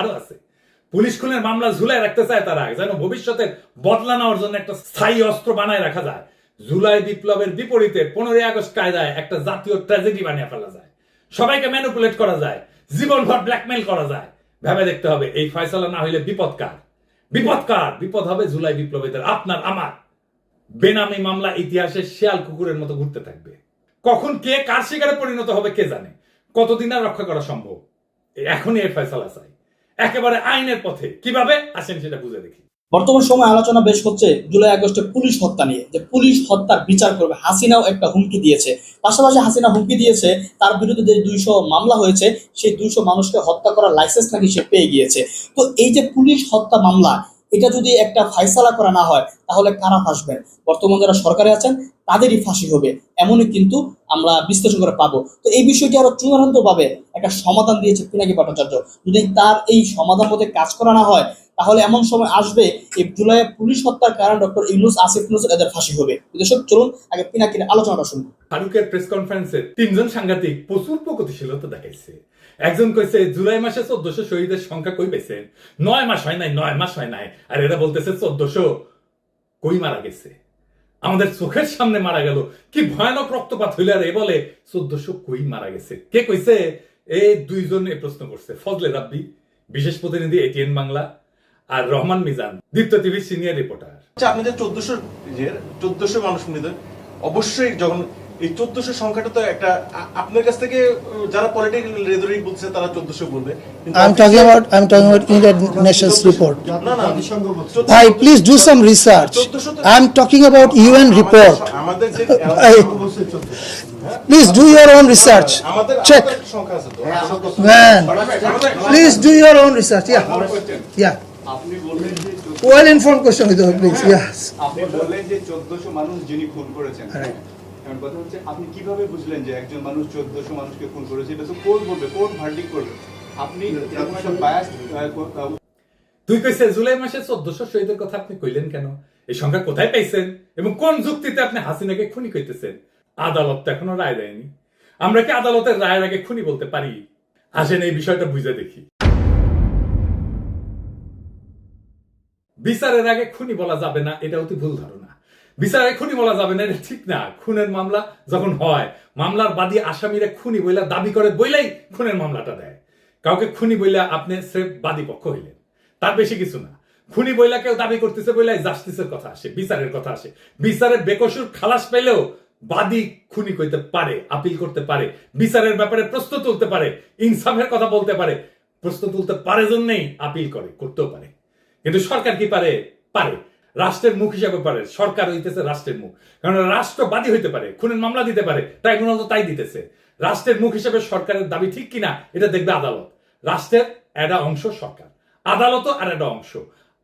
আরও আছে। পুলিশ খুনের মামলা ঝুলাই রাখতে চায় তারা, যেন ভবিষ্যতে বদলা নেওয়ার জন্য একটা স্থায়ী অস্ত্র বানায় রাখা যায়। জুলাই বিপ্লবের বিপরীতে পনেরোই আগস্ট কায়দায় একটা জাতীয় ট্র্যাজেডি বানিয়ে ফেলা যায়। সবাইকে ম্যানিপুলেট করা যায়, জীবনভর ব্ল্যাকমেল করা যায়। ভেবে দেখতে হবে, এই ফয়সালা না হইলে বিপদ কার? বিপদ হবে জুলাই বিপ্লবীদের, আপনার, আমার। বেনামি মামলা ইতিহাসে শিয়াল কুকুরের মতো ঘুরতে থাকবে। কখন কে কার শিকারে পরিণত হবে কে জানে? কতদিন আর রক্ষা করা সম্ভব? এখনই এই ফয়সালা চাই। একেবারে আইনের পথে। কীভাবে? আসেন সেটা বুঝে দেখি। বর্তমান সময় আলোচনা বেশ হচ্ছে জুলাই, আগস্টে পুলিশ হত্যা নিয়ে, যে পুলিশ হত্যার বিচার করবে। হাসিনাও একটা হুমকি দিয়েছে। পাশাপাশি হাসিনা হুমকি দিয়েছে, তার বিরুদ্ধে যে দুইশো মামলা হয়েছে, সেই দুইশো মানুষকে হত্যা করার লাইসেন্স নাকি সে পেয়ে গিয়েছে। তো এই যে পুলিশ হত্যা মামলা এটা যদি একটা ফাইসালা করা না হয়, তাহলে কারা ফাঁসবেন বর্তমান যারা সরকারে আছেন, তাদেরই ফাঁসি হবে। এমনই কিন্তু আমরা বিশ্লেষণ করে পাবো। তো এই বিষয়টি আরও চূড়ান্তভাবে একটা সমাধান দিয়েছে পিনাকি ভট্টাচার্য। যদি তার এই সমাধান মধ্যে কাজ করা না হয়, তাহলে এমন সময় আসবে এই জুলাই পুলিশ হত্যার কারণ ডক্টর ইউনুস আসিফ ইউনুস এদের ফাঁসি হবে। দর্শক, চলুন আগে পিনাকির আলোচনাটা শুনব ফারুকের প্রেস কনফারেন্সে তিনজন সাংঘাতিক প্রচুর প্রগতিশীলতা দেখাইছে। একজন কইছে, জুলাই মাসে চোদ্দশো শহীদের সংখ্যা কই পেয়েছেন নয় মাস হয় নাই, নয় মাস হয় নাই। আর এরা বলতেছে, চোদ্দশো কই মারা গেছে? আমাদের চোখের সামনে মারা গেল। কি ভয়ানক রক্তপাত হইলে, আর এ বলে, চোদ্দশো কই মারা গেছে? কে কইছে? এই দুইজন এই প্রশ্ন করছে। ফজলে রাব্বি, বিশেষ প্রতিনিধি এটিএন বাংলা, আর রহমান মিজান, দীপ্ত টিভির সিনিয়র রিপোর্টার। আচ্ছা আপনি যে চোদ্দশো চোদ্দশো মানুষ অবশ্যই যখন এই চোদ্দশো সংখ্যাটা তো একটা আপনার কাছ থেকে যারা পলিটিক্যাল রেদরিক বলছে তারা চোদ্দশো বলবে কিন্তু I'm talking about I'm talking about United Nations report. না না I please do some research. I'm talking about UN report. আমাদের যে I- Please do your own research. Check. আমাদের একটা সংখ্যা আছে তো Man, please do your own research. Yeah, yeah. আপনি বললেন যে চোদ্দ- Well informed question with you, please. Yes. আপনি বললেন যে চোদ্দশো মানুষ যিনি খুন করেছেন এখন কথা হচ্ছে আপনি কীভাবে বুঝলেন যে একজন মানুষ চোদ্দশো মানুষকে খুন করেছে? এটা তো কোর্ট বলবে কোর্ট ভার্ডিক করবে। আপনি এরকম একটা biased, তুই কইছে জুলাই মাসে চোদ্দশো শহীদের কথা আপনি কইলেন কেন? এই সংখ্যা কোথায় পাইছেন? এবং কোন যুক্তিতে আপনি হাসিনাকে খুনি কইতেছেন? আদালত তো এখনও রায় দেয়নি। আমরা কি আদালতের রায়ের আগে খুনি বলতে পারি? আসেন এই বিষয়টা বুঝে দেখি। বিচারের আগে খুনি বলা যাবে না এটা অতি ভুল ধারণা। বিচারের খুনি বলা যাবে না ঠিক না। খুনের মামলা যখন হয়, মামলার বাদী আসামিরা খুনি বইলা দাবি করে, বইলাই খুনের মামলাটা দেয়। কাউকে খুনি বইলা আপনি স্রেফ বাদী পক্ষ হইলেন। তার বেশি কিছু না। খুনি বইলা কেউ দাবি করতেছে, বইলাই জাস্টিসের কথা আসে, বিচারের কথা আসে। বিচারের বেকসুর খালাস পেলেও বাদী খুনি কইতে পারে, আপিল করতে পারে, বিচারের ব্যাপারে প্রশ্ন তুলতে পারে, ইনসাফের কথা বলতে পারে। প্রশ্ন তুলতে পারে জন্যই আপিল করে, করতেও পারে। কিন্তু সরকার কি পারে? পারে। রাষ্ট্রের মুখ হিসাবে পারে, সরকার হইতেছে রাষ্ট্রের মুখ। কারণ রাষ্ট্র বাদী হইতে পারে, খুনের মামলা দিতে পারে, ট্রাইব্যুনাল তো তাই দিতেছে। রাষ্ট্রের মুখ হিসাবে সরকারের দাবি ঠিক কিনা, এটা দেখবে আদালত। রাষ্ট্রের একটা অংশ সরকার, আদালতও আর একটা অংশ।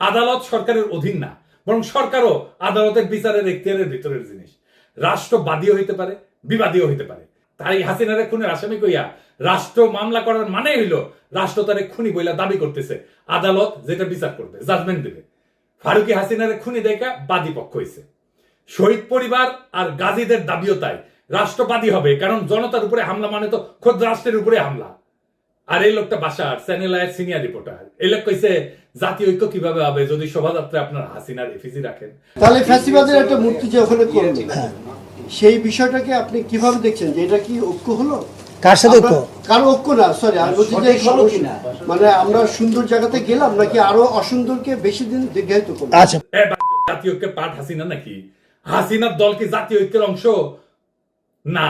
আদালত সরকারের অধীন না, বরং সরকারও আদালতের বিচারের এখতিয়ারের ভিতরের জিনিস। রাষ্ট্রবাদীও হইতে পারে, বিবাদীও হইতে পারে। তাই হাসিনারে খুনের আসামি কইয়া রাষ্ট্র মামলা করার মানে হইল, রাষ্ট্র তারে খুনি বইলা দাবি করতেছে। আদালত যেটা বিচার করবে জাজমেন্ট দেবে। ফারুকি হাসিনারে খুনি দেখা বাদী পক্ষ হইছে। শহীদ পরিবার আর গাজীদের দাবিও তাই। রাষ্ট্রবাদী হবে, কারণ জনতার উপরে হামলা মানে তো খোদ রাষ্ট্রের উপরে হামলা। আর এই লোকটা বাসার চ্যানেল আয়ের সিনিয়র রিপোর্টার এই লোক কইছে, জাতীয় ঐক্য কীভাবে হবে যদি শোভাযাত্রা আপনার হাসিনার এফিসি রাখেন? তাহলে ফ্যাসিবাদের একটা মূর্তি যে ওখানে করল সেই বিষয়টাকে আপনি কীভাবে দেখছেন যে এটা কি ঐক্য হলো? কার সাথে ঐক্য? কারও ঐক্য না সরি আমি বলছি যে মানে আমরা সুন্দর জায়গাতে গেলাম নাকি আরও অসুন্দরকে বেশি দিন দীর্ঘায়িত করব আচ্ছা। এ জাতীয় ঐক্যের পাঠ হাসিনা নাকি? হাসিনার দল কি জাতীয় ঐক্যের অংশ? না।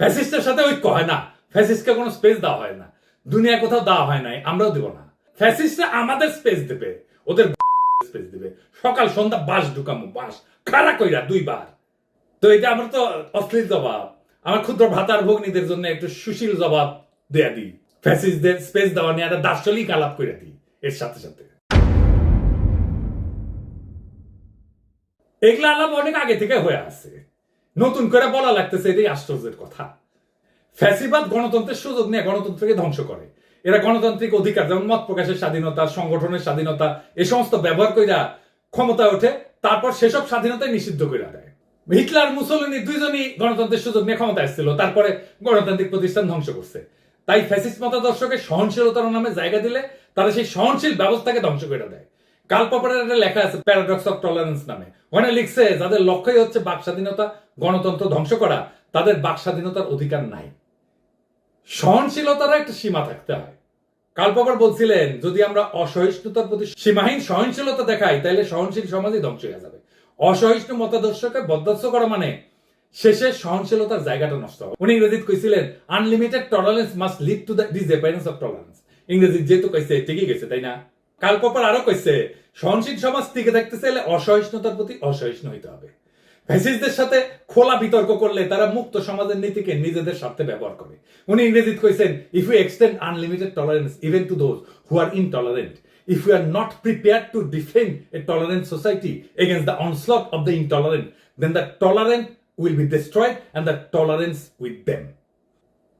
ফ্যাসিস্টের সাথে ঐক্য হয় না। ফ্যাসিস্টকে কোনো স্পেস দেওয়া হয় না। দুনিয়া কোথাও দেওয়া হয় নাই আমরাও দেব না। ফ্যাসিস্টরা আমাদের স্পেস দেবে। ওদের স্পেস দেবে। সকাল সন্ধ্যা বাস ঢুকামো বাস। খাড়া কইরা দুইবার। তো এটা আমার তো অশ্লীল জবাব আমার ক্ষুদ্র ভাতার ভগ্নীদের জন্য একটু সুশীল জবাব দেয়া দিই। ফ্যাসিস্টদের স্পেস দেওয়া নিয়ে একটা দার্শনিক আলাপ করে দিই, এর সাথে সাথে। এগুলা আলাপ অনেক আগে থেকে হয়ে আছে। নতুন করে বলা লাগতেছে, এটাই আশ্চর্যের কথা। ফ্যাসিবাদ গণতন্ত্রের সুযোগ নিয়ে গণতন্ত্রকে ধ্বংস করে। এরা গণতান্ত্রিক অধিকার, যেমন মত প্রকাশের স্বাধীনতা, সংগঠনের স্বাধীনতা, এ সমস্ত ব্যবহার কইরা ক্ষমতায় ওঠে, তারপর সেসব স্বাধীনতাই নিষিদ্ধ করে দেয়। হিটলার, মুসলিনী দুইজনই গণতন্ত্রের সুযোগ নিয়ে ক্ষমতা এসেছিল তারপরে গণতান্ত্রিক প্রতিষ্ঠান ধ্বংস করছে। তাই ফ্যাসিস্ট মতাদর্শকে সহনশীলতার নামে জায়গা দিলে তারা সেই সহনশীল ব্যবস্থাকে ধ্বংস করে দেয়। কাল পপারের একটা লেখা আছে প্যারাডক্স অফ টলারেন্স নামে। ওখানে লিখছে, যাদের লক্ষ্যই হচ্ছে বাক স্বাধীনতা, গণতন্ত্র ধ্বংস করা, তাদের বাক স্বাধীনতার অধিকার নাই। সহনশীলতারও একটা সীমা থাকতে হয়। কাল পপার বলছিলেন, যদি আমরা অসহিষ্ণুতার প্রতি সীমাহীন সহনশীলতা দেখাই তাহলে সহনশীল সমাজই ধ্বংস হয়ে যাবে। অসহিষ্ণু মতাদর্শকে বরদাস্ত করা মানে শেষে সহনশীলতার জায়গাটা নষ্ট হবে উনি ইংরেজিত কইছিলেন unlimited tolerance must lead to the disappearance of tolerance ইংরেজি যেহেতু কইছে, ঠিকই গেছে তাই না? কাল পপার আরও কইছে, সহনশীল সমাজ টিকে থাকতে চাইলে অসহিষ্ণুতার প্রতি অসহিষ্ণু হইতে হবে। ফ্যাসিস্টদের সাথে খোলা বিতর্ক করলে তারা মুক্ত সমাজের নীতিকে নিজেদের স্বার্থে ব্যবহার করে। উনি ইংরেজিতে কইছেন if you extend unlimited tolerance even to those who are intolerant if we are not prepared to defend a tolerant society against the onslaught of the intolerant, then the tolerant will be destroyed and the tolerance with them.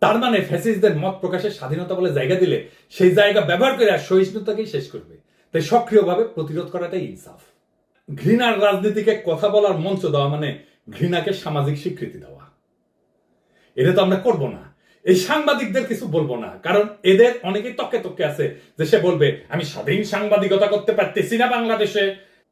তার মানে ফ্যাসিস্টদের মত প্রকাশের স্বাধীনতা বলে জায়গা দিলে সেই জায়গা ব্যবহার করে সহিষ্ণুতাকেই শেষ করবে তাই সক্রিয়ভাবে প্রতিরোধ করাটাই ইনসাফ ঘৃণার রাজনীতিকে কথা বলার মঞ্চ দেওয়া মানে ঘৃণাকে সামাজিক স্বীকৃতি দেওয়া এটা তো আমরা করব না এই সাংবাদিকদের কিছু বলব না। কারণ এদের অনেকেই তককে তককে আছে যে সে বলবে, আমি স্বাধীন সাংবাদিকতা করতে পারতেছি না বাংলাদেশে।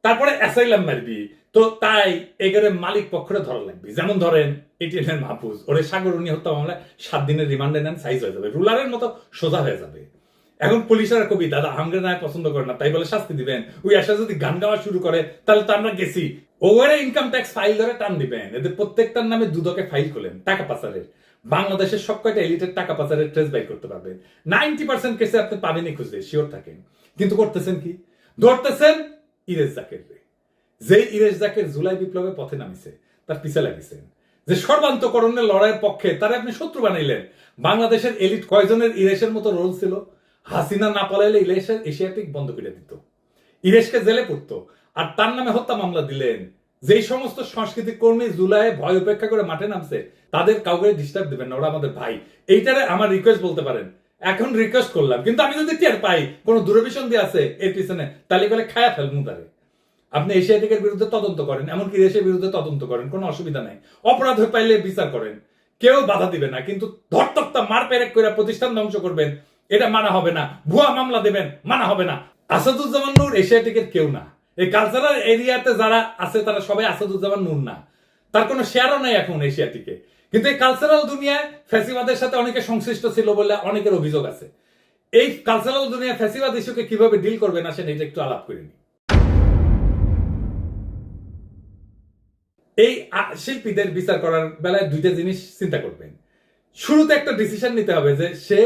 তারপরে অ্যাসাইলাম মারবি। তো তাই এগেরে মালিক পক্ষরে ধরা লাগবে। যেমন ধরেন এটিএন এর মাহফুজ। ওরে সাগরণী হত্যা মামলায় সাত দিনের রিমান্ডে নেন সাইজ হয়ে যাবে। রুলারের মতো সোজা হয়ে যাবে। এখন পুলিশের কবি, দাদা হামগে না পছন্দ করে না, তাই বলে শাস্তি দিবেন। ওই আশা যদি গান গাওয়া শুরু করে, তাহলে তো আমরা গেছি। ওভারে ইনকাম ট্যাক্স ফাইল ধরে টান দিবেন। এদের প্রত্যেকটার নামে দুদকে ফাইল খোলেন টাকা পাচারের। বাংলাদেশের সব কয়টা এলিটের টাকা পাচারের ট্রেস বাই করতে পারবেন নাইনটি পার্সেন্ট কেসে আপনি পাবেনই খুঁজে শিওর থাকেন। কিন্তু করতেছেন কি? ধরতেছেন ইরেজ জাকের যে ইরেজ জাকের জুলাই বিপ্লবে পথে নামিছে, তার পিছে লাগিয়েছেন যে সর্বান্তকরণের লড়াইয়ের পক্ষে তারা আপনি শত্রু বানাইলেন। বাংলাদেশের এলিট কয়জনের ইরেশের মতো রোল ছিল? হাসিনা না পালাইলে ইলেশের এশিয়াটিক বন্ধ করে দিত। ইরেশকে জেলে পড়তো। আর তার নামে হত্যা মামলা দিলেন যেই সমস্ত সাংস্কৃতিক কর্মী জুলাই ভয় উপেক্ষা করে মাঠে নামছে, তাদের কাউকে ডিস্টার্ব দিবেন না, ওরা আমাদের ভাই। এইটারে আমার রিকোয়েস্ট বলতে পারেন। এখন রিকোয়েস্ট করলাম, কিন্তু আমি যদি টের পাই, কোনো দূরভিসন্ধি দিয়ে আছে এর পিছনে, তাহলে করে খায়া ফেলব তারে। আপনি এশিয়াটিকের বিরুদ্ধে তদন্ত করেন, এমনকি দেশের বিরুদ্ধে তদন্ত করেন, কোনো অসুবিধা নাই। অপরাধ হয়ে পাইলে বিচার করেন। কেউ বাধা দিবে না, কিন্তু ধরতক্তা মার পেরেক করে প্রতিষ্ঠান ধ্বংস করবেন, এটা মানা হবে না। ভুয়া মামলা দেবেন, মানা হবে না। আসাদুজ্জামান নূর এশিয়াটিকের কেউ না। এই কালচারাল এরিয়াতে যারা আছে, তারা সবাই আসাদুজ্জামান নূর না। তার কোনো শেয়ারও নাই এখন এশিয়াটিকে। কিন্তু এই কালচারাল দুনিয়ায় ফ্যাসিবাদের সাথে অনেকে সংশ্লিষ্ট ছিল বলে অনেকের অভিযোগ আছে। এই কালচারাল দুনিয়া ফ্যাসিবাদ ইস্যুকে কীভাবে ডিল করবেন আসেন এটা একটু আলাপ করে নিই। এই শিল্পীদের বিচার করার বেলায় দুইটা জিনিস চিন্তা করবেন। শুরুতে একটা ডিসিশন নিতে হবে যে সে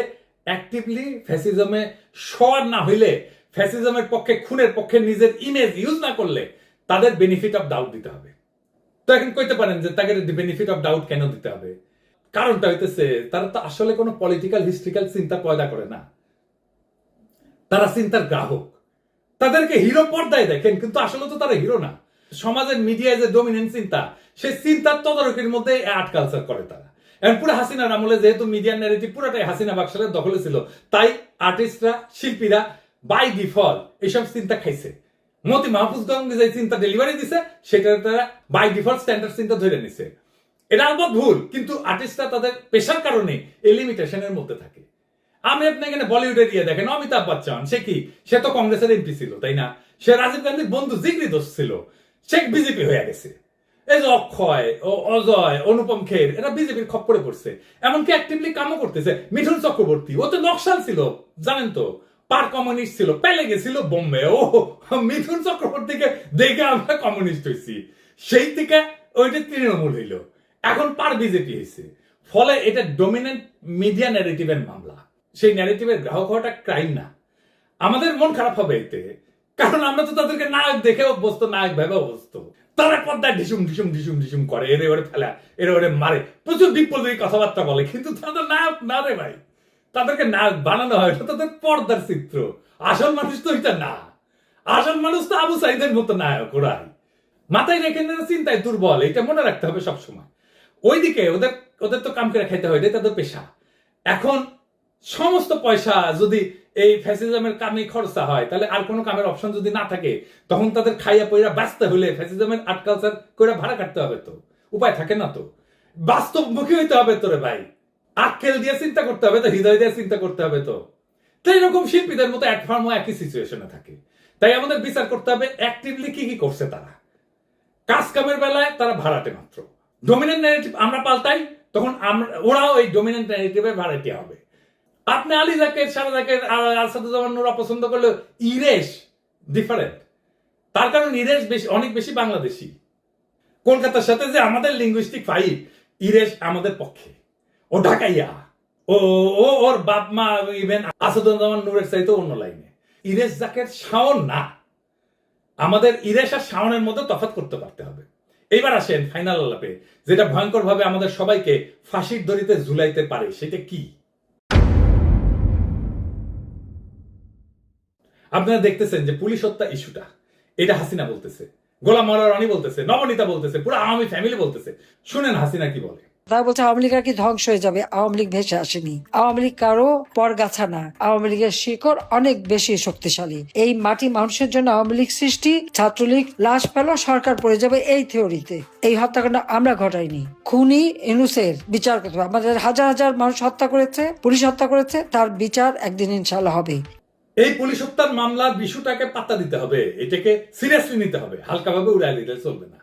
অ্যাক্টিভলি ফ্যাসিজমে সর না হইলে ফ্যাসিজমের পক্ষে, খুনের পক্ষে নিজের ইমেজ ইউজ না করলে তাদের বেনিফিট অফ ডাউট দিতে হবে। তো এখন কইতে পারেন যে তাকে বেনিফিট অফ ডাউট কেন দিতে হবে? কারণটা হইতেছে, তারা তো আসলে কোনো পলিটিক্যাল হিস্ট্রিক্যাল চিন্তা পয়দা করে না। তারা চিন্তার গ্রাহক। তাদেরকে হিরো পর্দায় দেখেন, কিন্তু আসলে তো তারা হিরো না। সমাজের মিডিয়ায় যে ডোমিনেন্ট চিন্তা, সেই চিন্তার তদারকির মধ্যে আর্ট কালচার করে তারা। এখন পুরো হাসিনার আমলে যেহেতু মিডিয়ার ন্যারেটিভ পুরোটাই হাসিনা বাক্সালের দখলে ছিল, তাই আর্টিস্টরা শিল্পীরা বাই ডিফল্ট এইসব চিন্তা খাইছে। মতি মাহফুজগঞ্জ যে চিন্তা ডেলিভারি দিছে, সেটা তারা বাই ডিফল্ট স্ট্যান্ডার্ড চিন্তা ধরে নিছে। এটা আলবত ভুল, কিন্তু আর্টিস্টরা তাদের পেশার কারণে এই লিমিটেশনের মধ্যে থাকে। আমি আপনি এখানে বলিউডের ইয়ে দেখেন, অমিতাভ বচ্চন, সে কি? সে তো কংগ্রেসের এমপি ছিল, তাই না? সে রাজীব গান্ধীর বন্ধু জিগরি দোষ ছিল, সে বিজেপি হয়ে গেছে। এই যে অক্ষয়, ও অজয়, অনুপম খের, এরা বিজেপির খপ্পরে পড়ছে। এমনকি অ্যাক্টিভলি কামও করতেছে, মিঠুন চক্রবর্তী, ও তো নকশাল ছিল, জানেন তো? পার কমিউনিস্ট ছিল, পেলে গেছিল বোম্বে। ও মিঠুন চক্রবর্তীকে দেখে আমরা কমিউনিস্ট হয়েছি সেই থেকে ওইটা তৃণমূল হইল। এখন পার বিজেপি হয়েছে ফলে এটা ডমিনেন্ট মিডিয়া ন্যারেটিভের মামলা। সেই ন্যারেটিভের গ্রাহক হওয়াটা ক্রাইম না। আমাদের মন খারাপ হবে এতে। কারণ আমরা তো তাদেরকে নায়ক দেখে অভ্যস্ত, নায়ক ভেবে অভ্যস্ত। তারা পর্দায় ঢিসুম ঢিসুম ঢিসুম ঢিসুম করে এরে ওরে ফেলা এরে ওরে মারে। প্রচুর বিপ্লবী কথাবার্তা বলে, কিন্তু তাদের নায়ক না রে ভাই। তাদেরকে নায়ক বানানো হয়, এটা তাদের পর্দার চিত্র। আসল মানুষ তো এটা না। আসল মানুষ তো আবু সাইদের মতো নায়ক, ওরাই। মাথায় রেখে চিন্তায় দুর্বল, এটা মনে রাখতে হবে সবসময়। ওইদিকে ওদের ওদের তো কাম করে খাইতে হয় তাদের পেশা। এখন সমস্ত পয়সা যদি এই ফ্যাসিজমের কামে খরচা হয়, তাহলে আর কোনো কামের অপশন যদি না থাকে, তখন তাদের খাইয়া পইরা বাঁচতে হলে ফ্যাসিজমের আর্ট কালচার করে ভাড়া কাটতে হবে তো। উপায় থাকে না তো। বাস্তবমুখী হইতে হবে তোরে ভাই। আক্কেল দিয়ে চিন্তা করতে হবে তো, হৃদয় দিয়ে চিন্তা করতে হবে তো। তো এরকম শিল্পীদের মতো এক ফার্মও একই সিচুয়েশনে থাকে। তাই আমাদের বিচার করতে হবে অ্যাক্টিভলি কি কি করছে তারা? কাজ কামের বেলায় তারা ভাড়াটে মাত্র। ডোমিনেন্ট ন্যারেটিভ আমরা পাল্টাই, তখন আমরা ওরাও এই ডোমিনেন্ট ন্যারেটিভে ভাড়াটে হবে। আপনি আলী জাকের, সারা জাকের আসাদুজ্জামান নুরা পছন্দ করলে ইরেশ ডিফারেন্ট তার কারণ ইরেশ বেশি অনেক বেশি বাংলাদেশি। কলকাতার সাথে যে আমাদের লিঙ্গুইস্টিক ফাইট ইরেশ আমাদের পক্ষে। ও ঢাকাইয়া। ও ও, ওর বাপ মা ইভেন আসাদুজ্জামান নূরের চাইতে অন্য লাইনে ইরেশ জাকের শাওন না। আমাদের ইরেশ আর শাওনের মধ্যে তফাৎ করতে পারতে হবে। এইবার আসেন ফাইনাল আলাপে, যেটা ভয়ঙ্কর ভাবে আমাদের সবাইকে ফাঁসির দড়িতে ঝুলাইতে পারে, সেটা কি? আপনারা দেখতেছেন যে পুলিশ হত্যা ইস্যুটা। এটা হাসিনা বলতেছে, গোলাম মারা রানী বলতেছে, নবনীতা বলতেছে, পুরো আওয়ামী ফ্যামিলি বলতেছে। শুনেন হাসিনা কি বলে। তারা বলছে, আওয়ামী লীগ আর কি ধ্বংস হয়ে যাবে? আওয়ামী লীগ ভেসে আসেনি। আওয়ামী লীগ কারও পরগাছা না। আওয়ামী লীগের শিকড় অনেক বেশি শক্তিশালী। এই মাটি মানুষের জন্য আওয়ামী লীগ সৃষ্টি, ছাত্রলীগ, লাশ পেল সরকার পড়ে যাবে এই থিওরিতে। এই হত্যাকাণ্ড আমরা ঘটাইনি। খুনি এনুসের বিচার করতে আমাদের হাজার হাজার মানুষ হত্যা করেছে, পুলিশ হত্যা করেছে, তার বিচার একদিন ইনশাল্লাহ হবে। এই পুলিশ হত্যার মামলার বিষয়টাকে পাত্তা দিতে হবে। এটাকে সিরিয়াসলি নিতে হবে। হালকাভাবে উড়াই দিলে চলবে না।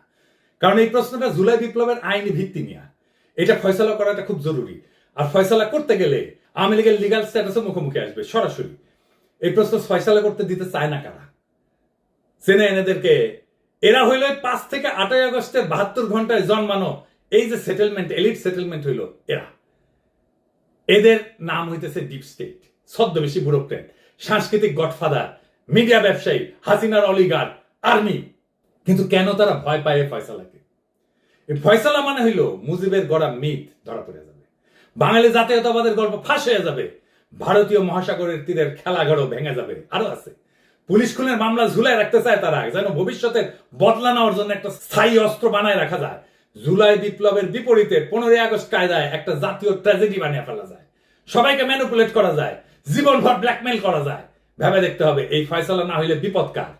কারণ এই প্রশ্নটা জুলাই বিপ্লবের আইনি ভিত্তি নিয়ে। এটা ফয়সলা করাটা খুব জরুরি। আর ফয়সলা করতে গেলে আওয়ামী লীগের লিগাল স্ট্যাটাসে মুখোমুখি আসবে, সরাসরি। এই প্রশ্ন ফয়সলা করতে দিতে চায় না কারা? চেনে এনেদেরকে, এরা হইল পাঁচ থেকে আটই আগস্টের বাহাত্তর ঘন্টায় জন্মানো এই যে সেটেলমেন্ট এলিট সেটেলমেন্ট হইল এরা। এদের নাম হইতেছে ডিপ স্টেট ছদ্মবেশী ব্যুরোক্রেট সাংস্কৃতিক গডফাদার মিডিয়া ব্যবসায়ী, হাসিনার অলিগার আর্মি কিন্তু কেন তারা ভয় পায় ফয়সালাকে? এই ফয়সালা মানে হইল মুজিবের গড়া মিথ ধরা পড়ে যাবে। বাঙালি জাতীয়তাবাদের গল্প ফাঁস হয়ে যাবে। ভারতীয় মহাসাগরের তীরের খেলাঘরও ভেঙে যাবে। আরও আছে। পুলিশ খুনের মামলা ঝুলাই রাখতে চায় তারা, যেন ভবিষ্যতের বদলা নেওয়ার জন্য একটা স্থায়ী অস্ত্র বানায় রাখা যায়। জুলাই বিপ্লবের বিপরীতে পনেরোই আগস্ট কায়দায় একটা জাতীয় ট্র্যাজেডি বানিয়ে ফেলা যায়। সবাইকে ম্যানুপুলেট করা যায়, জীবনভর ব্ল্যাকমেল করা যায়। ভেবে দেখতে হবে, এই ফয়সালা না হইলে বিপদকার।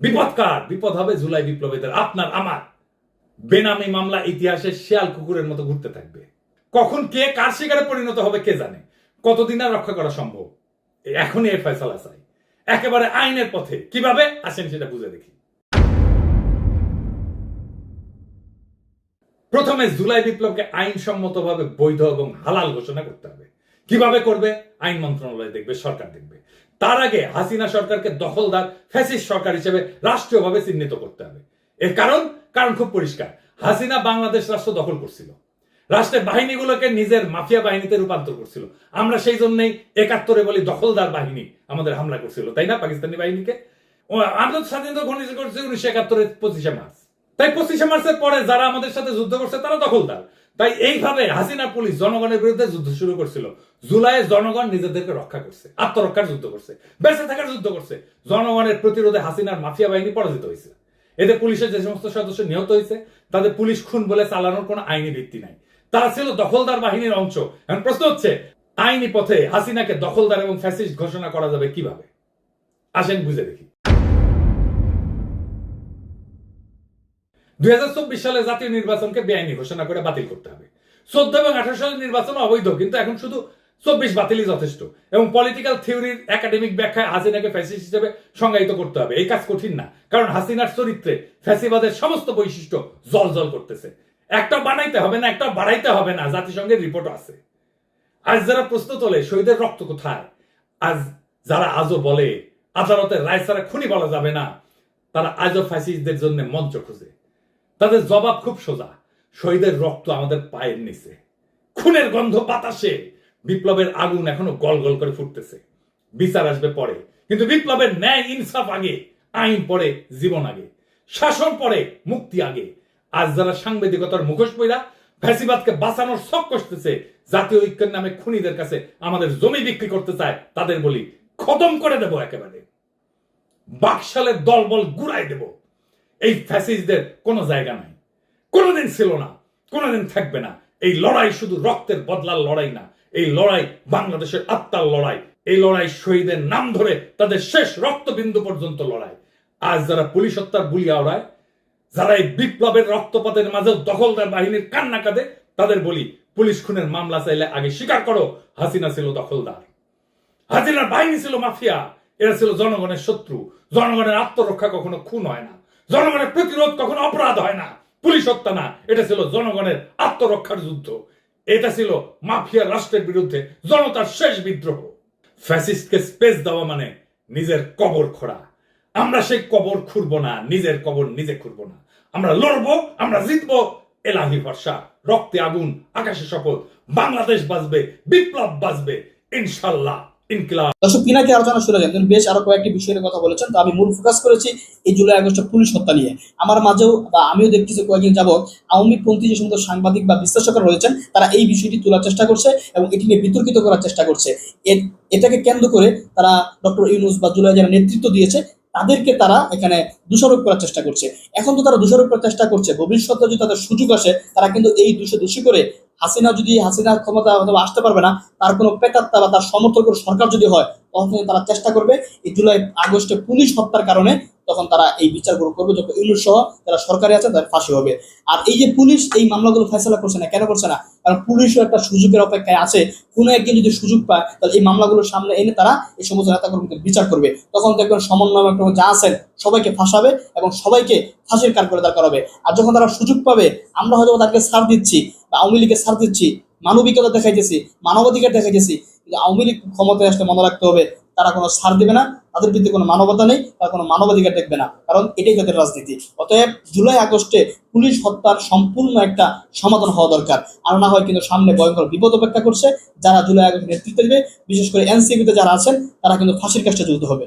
বিপদকার, বিপদ হবে জুলাই বিপ্লবীদের আপনার, আমার। বেনামি মামলা ইতিহাসে শিয়াল কুকুরের মতো ঘুরতে থাকবে। কখন কে কার শিকারে পরিণত হবে কে জানে? কতদিন আর রক্ষা করা সম্ভব? এখনই এই ফয়সালা চাই। একেবারে আইনের পথে। কীভাবে? আসেন সেটা বুঝে দেখি। প্রথমে জুলাই বিপ্লবকে আইনসম্মতভাবে বৈধ এবং হালাল ঘোষণা করতে হবে। কীভাবে করবে? আইন মন্ত্রণালয় দেখবে, সরকার দেখবে। তার আগে হাসিনা সরকারকে দখলদার, ফ্যাসিস্ট সরকার হিসেবে রাষ্ট্রীয়ভাবে চিহ্নিত করতে হবে। এর কারণ? কারণ খুব পরিষ্কার। হাসিনা বাংলাদেশ রাষ্ট্র দখল করছিল। রাষ্ট্রের বাহিনীগুলোকে নিজের মাফিয়া বাহিনীতে রূপান্তর করছিল। আমরা সেই জন্যই একাত্তরে বলি দখলদার বাহিনী আমাদের হামলা করছিল, তাই না, পাকিস্তানি বাহিনীকে? আমরা স্বাধীনতা ঘোষণা করছি উনিশশো একাত্তরের পঁচিশে মার্চ। তাই পঁচিশে মার্চের পরে যারা আমাদের সাথে যুদ্ধ করছে, তারা দখলদার। তাই এইভাবে হাসিনা পুলিশ জনগণের বিরুদ্ধে যুদ্ধ শুরু করছিল। জুলাইয়ে জনগণ নিজেদেরকে রক্ষা করছে, আত্মরক্ষার যুদ্ধ করছে, বেঁচে থাকার যুদ্ধ করছে। জনগণের প্রতিরোধে হাসিনার মাফিয়া বাহিনী পরাজিত হয়েছে। এতে পুলিশের যে সমস্ত সদস্য নিহত হয়েছে, তাদের পুলিশ খুন বলে চালানোর কোনো আইনি ভিত্তি নাই। তারা ছিল দখলদার বাহিনীর অংশ। এখন প্রশ্ন হচ্ছে, আইনি পথে হাসিনাকে দখলদার এবং ফ্যাসিস্ট ঘোষণা করা যাবে কীভাবে? আসেন বুঝে দেখি। দুই হাজার চব্বিশ সালে জাতীয় নির্বাচনকে বেআইনি ঘোষণা করে বাতিল করতে হবে। চোদ্দ এবং আঠারো সালের নির্বাচন অবৈধ, কিন্তু এখন শুধু চব্বিশ বাতিলই যথেষ্ট এবং পলিটিক্যাল থিওরির একাডেমিক ব্যাখ্যায় হাসিনাকে ফ্যাসিস্ট হিসেবে সংজ্ঞায়িত করতে হবে। এই কাজ কঠিন না, কারণ হাসিনার চরিত্রে ফ্যাসিবাদের সমস্ত বৈশিষ্ট্য জল জল করতেছে। একটা বানাইতে হবে না একটা বাড়াইতে হবে না, জাতিসংঘের রিপোর্ট আছে। আজ যারা প্রশ্ন তোলে, শহীদের রক্ত কোথায়? আজ যারা আজও বলে, আদালতের রায় ছাড়া খুনি বলা যাবে না, তারা আজও ফ্যাসিস্টদের জন্য মঞ্চ খুঁজে। তাদের জবাব খুব সোজা, শহীদের রক্ত আমাদের পায়ের নিচে। খুনের গন্ধ বাতাসে বিপ্লবের আগুন এখনও গল গল করে ফুটতেছে। বিচার আসবে পরে। কিন্তু বিপ্লবের ন্যায়, ইনসাফ আগে, আইন পরে, জীবন আগে। শাসন পরে, মুক্তি আগে। আজ যারা সাংবাদিকতার মুখোশ পইরা ফ্যাসিবাদকে বাঁচানোর শখ কষতেছে, জাতীয় ঐক্যের নামে খুনিদের কাছে আমাদের জমি বিক্রি করতে চায়, তাদের বলি, খতম করে দেব একেবারে। বাকশালের দলবল গুড়াই দেব। এই ফ্যাসিস্টদের কোনো জায়গা নাই। কোনোদিন ছিল না, কোনোদিন থাকবে না। এই লড়াই শুধু রক্তের বদলার লড়াই না। এই লড়াই বাংলাদেশের আত্মার লড়াই। এই লড়াই শহীদের নাম ধরে তাদের শেষ রক্তবিন্দু পর্যন্ত লড়াই। আজ যারা পুলিশ হত্যার বুলি আওড়ায়, যারা এই বিপ্লবের রক্তপাতের মাঝেও দখলদার বাহিনীর কান্না কাঁদে, তাদের বলি, পুলিশ খুনের মামলা চাইলে আগে স্বীকার করো, হাসিনা ছিল দখলদার। হাজিরার বাহিনী ছিল মাফিয়া, এরা ছিল জনগণের শত্রু। জনগণের আত্মরক্ষা কখনো খুন হয় না। জনগণের প্রতিরোধ কখনো অপরাধ হয় না। পুলিশ হত্যা না, এটা ছিল জনগণের আত্মরক্ষার যুদ্ধ। এটা ছিল মাফিয়া রাষ্ট্রের বিরুদ্ধে জনতার শেষ বিদ্রোহ। ফ্যাসিস্টকে স্পেস দেওয়া মানে নিজের কবর খোঁড়া। আমরা সেই কবর খুঁড়ব না, নিজের কবর নিজে খুঁড়ব না। আমরা লড়ব, আমরা জিতব, এলাহি ভরসা, রক্তে আগুন, আকাশে শপথ, বাংলাদেশ বাঁচবে, বিপ্লব বাঁচবে, ইনশাল্লাহ। দর্শক, পিনাকি আলোচনা শুনে যান বেশ আরও কয়েকটি বিষয়ের কথা বলেছেন, তো আমি মূল ফোকাস করেছি এই জুলাই আগস্টে পুলিশ হত্যা নিয়ে। আমার মাঝেও বা আমিও দেখতেছি কয়েকদিন যাবৎ আওয়ামী পন্থী যে সমস্ত সাংবাদিক বা বিশ্লেষকরা রয়েছেন, তারা এই বিষয়টি তোলার চেষ্টা করছে এবং এটি নিয়ে বিতর্কিত করার চেষ্টা করছে। এটাকে কেন্দ্র করে তারা ডক্টর ইউনুস বা জুলাই যারা নেতৃত্ব দিয়েছে, তাদেরকে তারা এখানে দোষারোপ করার চেষ্টা করছে। এখন তো তারা দোষারোপ করার চেষ্টা করছে, ভবিষ্যতে যদি তাদের সুযোগ আসে, তারা কিন্তু এই দোষে দোষী করে হাসিনা যদি হাসিনা ক্ষমতা অথবা আসতে পারবে না, তার কোনো পেতাত্তা বা তার সমর্থক সরকার যদি হয়, তখন তারা চেষ্টা করবে এই জুলাই আগস্টে পুলিশ হত্যার কারণে তখন তারা এই বিচারগুলো করবে যখন ইউনুস সহ যারা সরকারি আছে তাদের ফাঁসি হবে। আর এই যে পুলিশ এই মামলাগুলো ফেসলা করছে না, কেন করছে না? কারণ পুলিশও একটা সুযোগের অপেক্ষায় আছে। কোনো একদিন যদি সুযোগ পায়, তাহলে এই মামলাগুলোর সামনে এনে তারা এই সমস্ত নেতাকর্মীদের বিচার করবে। তখন দেখবেন সমন্বয় যা আছেন, সবাইকে ফাঁসাবে এবং সবাইকে ফাঁসির করে দাঁড় করাবে। আর যখন তারা সুযোগ পাবে, আমরা হয়তো তাদেরকে ছাড় দিচ্ছি বা আওয়ামী লীগকে ছাড় দিচ্ছি। মানবিকতা দেখাইতেছি, মানবাধিকার দেখাইতেছি। আওয়ামী লীগ ক্ষমতায় আসলে মনে রাখতে হবে তারা কোনো সার দেবে না, তাদের ভিত্তি কোনো মানবতা নেই, তারা কোনো মানবাধিকার দেখবে না। কারণ এটাই তাদের রাজনীতি। অতএব জুলাই আগস্টে পুলিশ হত্যার সম্পূর্ণ একটা সমাধান হওয়া দরকার। আর না হয় কিন্তু সামনে ভয়ঙ্কর বিপদ অপেক্ষা করছে, যারা জুলাই আগস্ট নেতৃত্ব দেবে, বিশেষ করে এনসিপিতে যারা আছেন, তারা কিন্তু ফাঁসির কাজটা যুক্ত হবে।